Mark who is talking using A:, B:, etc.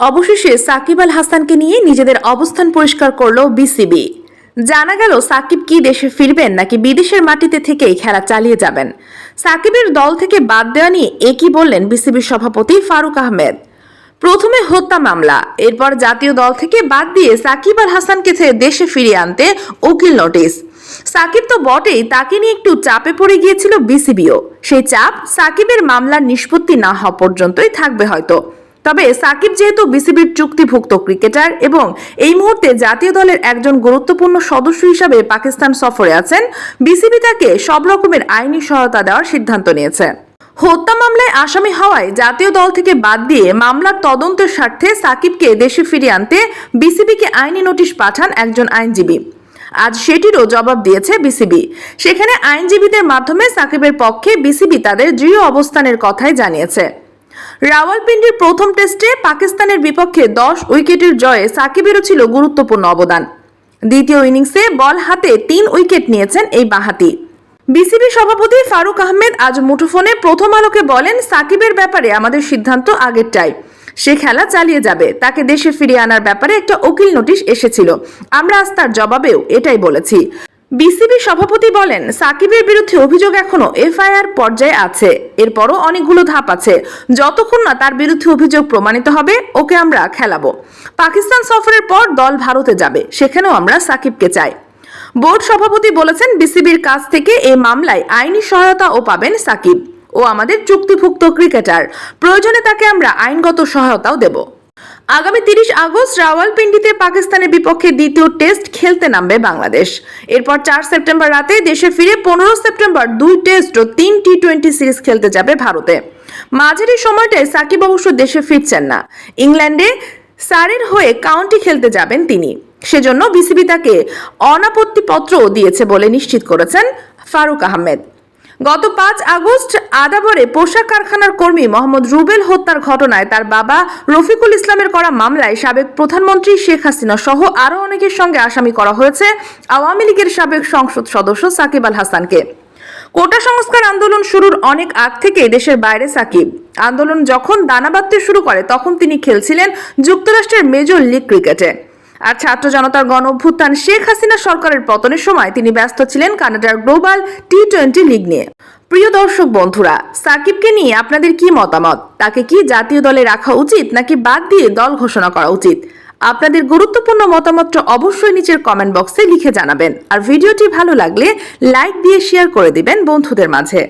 A: অবশেষে সাকিব আল হাসানকে নিয়ে নিজেদের অবস্থান পরিষ্কার করল বিসিবি। জানা গেল, সাকিব কি দেশে ফিরবেন নাকি বিদেশের মাটিতে থেকেই খেলা চালিয়ে যাবেন? সাকিবের দল থেকে বাদ দেওয়া নিয়ে একই বললেন বিসিবির সভাপতি ফারুক আহমেদ। প্রথমে হত্যা মামলা, এরপর জাতীয় দল থেকে বাদ দিয়ে সাকিব আল হাসানকে দেশে ফিরিয়ে আনতে উকিল নোটিশ। সাকিব তো বটেই, তাকে নিয়ে একটু চাপে পড়ে গিয়েছিল বিসিবিও। সেই চাপ সাকিবের মামলার নিষ্পত্তি না হওয়া পর্যন্তই থাকবে হয়তো। তবে সাকিব যেহেতু বিসিবির চুক্তিভুক্ত ক্রিকেটার এবং এই মুহূর্তে জাতীয় দলের একজন গুরুত্বপূর্ণ সদস্য হিসাবে পাকিস্তান সফরে আছেন, বিসিবি তাকে সব রকমের আইনি সহায়তা দেওয়ার সিদ্ধান্ত নিয়েছে। হত্যা মামলায় আসামি হওয়ায় জাতীয় দল থেকে বাদ দিয়ে মামলার তদন্তের স্বার্থে সাকিবকে দেশে ফিরিয়ে আনতে বিসিবিকে আইনি নোটিশ পাঠান একজন আইনজীবী। আজ সেটিরও জবাব দিয়েছে বিসিবি। সেখানে আইনজীবীদের মাধ্যমে সাকিবের পক্ষে বিসিবি তাদের দৃঢ় অবস্থানের কথাই জানিয়েছে। রাওয়ালপিন্ডির প্রথম টেস্টে পাকিস্তানের বিপক্ষে দশ উইকেটের জয়ে সাকিবেরও ছিল গুরুত্বপূর্ণ অবদান। দ্বিতীয় ইনিংসে বল হাতে তিন উইকেট নিয়েছেন এই বাহাতি। বিসিবি সভাপতি ফারুক আহমেদ আজ মুঠোফোনে প্রথম আলোকে বলেন, সাকিবের ব্যাপারে আমাদের সিদ্ধান্ত আগেরটাই। সে খেলা চালিয়ে যাবে। তাকে দেশে ফিরিয়ে আনার ব্যাপারে একটা উকিল নোটিশ এসেছিল। আমরা আজ তার জবাবেও এটাই বলেছি। বিসিবি সভাপতি বলেন, সাকিবের বিরুদ্ধে অভিযোগ এখনও এফআইআর পর্যায়ে আছে। এরপরও অনেকগুলো ধাপ আছে। যতক্ষণ না তার বিরুদ্ধে অভিযোগ প্রমাণিত হবে, ওকে আমরা খেলাবো। পাকিস্তান সফরের পর দল ভারতে যাবে, সেখানেও আমরা সাকিবকে চাই। বোর্ড সভাপতি বলেছেন, বিসিবির কাছ থেকে এই মামলায় আইনি সহায়তাও পাবেন সাকিব। ও আমাদের চুক্তিভুক্ত ক্রিকেটার। প্রয়োজনে তাকে আমরা আইনগত সহায়তাও দেব। আগামী তিরিশ আগস্ট রাওয়ালপিন্ডিতে পাকিস্তানের বিপক্ষে দ্বিতীয় টেস্ট খেলতে নামবে বাংলাদেশ। এরপর চার সেপ্টেম্বর রাতে দেশে ফিরে পনেরো সেপ্টেম্বর দুই টেস্ট ও তিন টি টোয়েন্টি সিরিজ খেলতে যাবে ভারতে। মাঝারি সময়টায় সাকিব অবশ্য দেশে ফিরছেন না। ইংল্যান্ডে সারের হয়ে কাউন্টি খেলতে যাবেন তিনি। সেজন্য বিসিবি তাকে অনাপত্তি পত্রও দিয়েছে বলে নিশ্চিত করেছেন ফারুক আহমেদ। গত পাঁচ আগস্ট আদাবরে পোশাক কারখানার কর্মী মোহাম্মদ রুবেল হত্যার ঘটনায় তার বাবা রফিকুল ইসলামের করা মামলায় সাবেক প্রধানমন্ত্রী শেখ হাসিনা সহ আরও অনেকের সঙ্গে আসামি করা হয়েছে আওয়ামী লীগের সাবেক সংসদ সদস্য সাকিব আল হাসানকে। কোটা সংস্কার আন্দোলন শুরুর অনেক আগ থেকে দেশের বাইরে সাকিব। আন্দোলন যখন দানা বাঁধতে শুরু করে, তখন তিনি খেলছিলেন যুক্তরাষ্ট্রের মেজর লিগ ক্রিকেটে। আর ছাত্র জনতার গণ অভ্যুত্থান শেখ হাসিনা সরকারের পতনের সময় তিনি ব্যস্ত ছিলেন কানাডার গ্লোবাল টি টোয়েন্টি লিগ নিয়ে। প্রিয় দর্শক বন্ধুরা, সাকিবকে নিয়ে আপনাদের কি মতামত? তাকে কি জাতীয় দলে রাখা উচিত নাকি বাদ দিয়ে দল ঘোষণা করা উচিত? আপনাদের গুরুত্বপূর্ণ মতামতটা অবশ্যই নিচের কমেন্ট বক্সে লিখে জানাবেন। আর ভিডিওটি ভালো লাগলে লাইক দিয়ে শেয়ার করে দিবেন বন্ধুদের মাঝে।